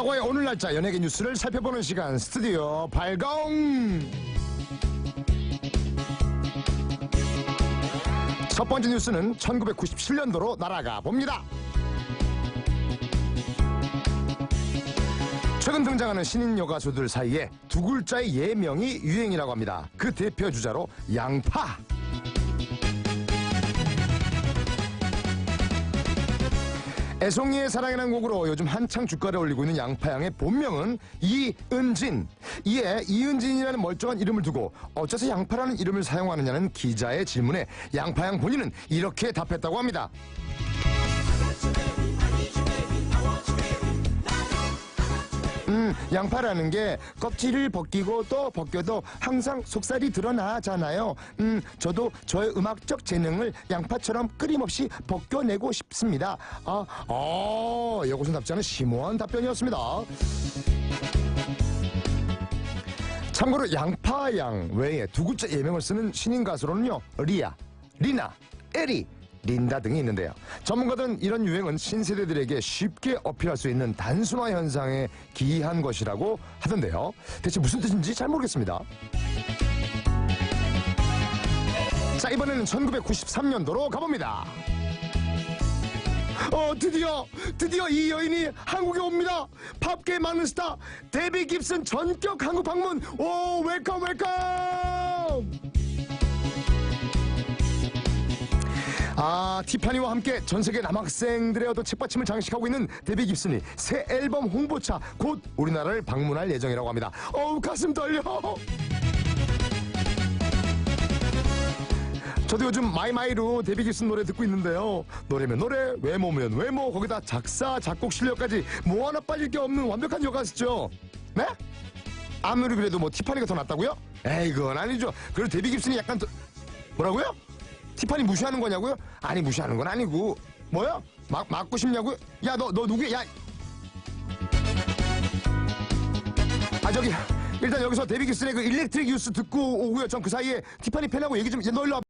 오늘 날짜 연예계 뉴스를 살펴보는 시간 스튜디오 발공 첫 번째 뉴스는 1997년도로 날아가 봅니다. 최근 등장하는 신인 여가수들 사이에 두 글자의 예명이 유행이라고 합니다. 그 대표 주자로 양파 애송이의 사랑이라는 곡으로 요즘 한창 주가를 올리고 있는 양파양의 본명은 이은진. 이에 이은진이라는 멀쩡한 이름을 두고 어째서 양파라는 이름을 사용하느냐는 기자의 질문에 양파양 본인은 이렇게 답했다고 합니다. 음, 양파라는 게 껍질을 벗기고 또 벗겨도 항상 속살이 드러나잖아요. 음, 저도 저의 음악적 재능을 양파처럼 끊임없이 벗겨내고 싶습니다. 아, 어, 이것은 답지 않은 심오한 답변이었습니다. 참고로 양파양 외에 두 글자 예명을 쓰는 신인 가수로는요, 리아, 리나, 에리, 린다 등이 있는데요. 전문가들은 이런 유행은 신세대들에게 쉽게 어필할 수 있는 단순화 현상에 기이한 것이라고 하던데요. 대체 무슨 뜻인지 잘 모르겠습니다. 자, 이번에는 1993년도로 가봅니다. 어, 드디어, 드디어 이 여인이 한국에 옵니다. 팝계 막는 스타, 데비 깁슨 전격 한국 방문. 오, 웰컴, 웰컴! 아, 티파니와 함께 전 세계 남학생들의 어떤 책받침을 장식하고 있는 데비 깁슨이 새 앨범 홍보차 곧 우리나라를 방문할 예정이라고 합니다. 어우, 가슴 떨려! 저도 요즘 마이마이로 데뷔 깁슨 노래 듣고 있는데요. 노래면 노래, 외모면 외모, 거기다 작사, 작곡 실력까지 뭐 하나 빠질 게 없는 완벽한 여가수죠. 네? 아무리 그래도 뭐 티파니가 더 낫다고요? 에이, 그건 아니죠. 그리고 데뷔 깁슨이 약간 더... 뭐라고요? 티파니 무시하는 거냐고요? 아니, 무시하는 건 아니고. 뭐야? 막, 맞고 싶냐고요? 야, 너, 너 누구야? 야. 아, 저기, 일단 여기서 데뷔 깁슨의 그 일렉트릭 뉴스 듣고 오고요. 전 그 사이에 티파니 팬하고 얘기 좀, 너 일로 와.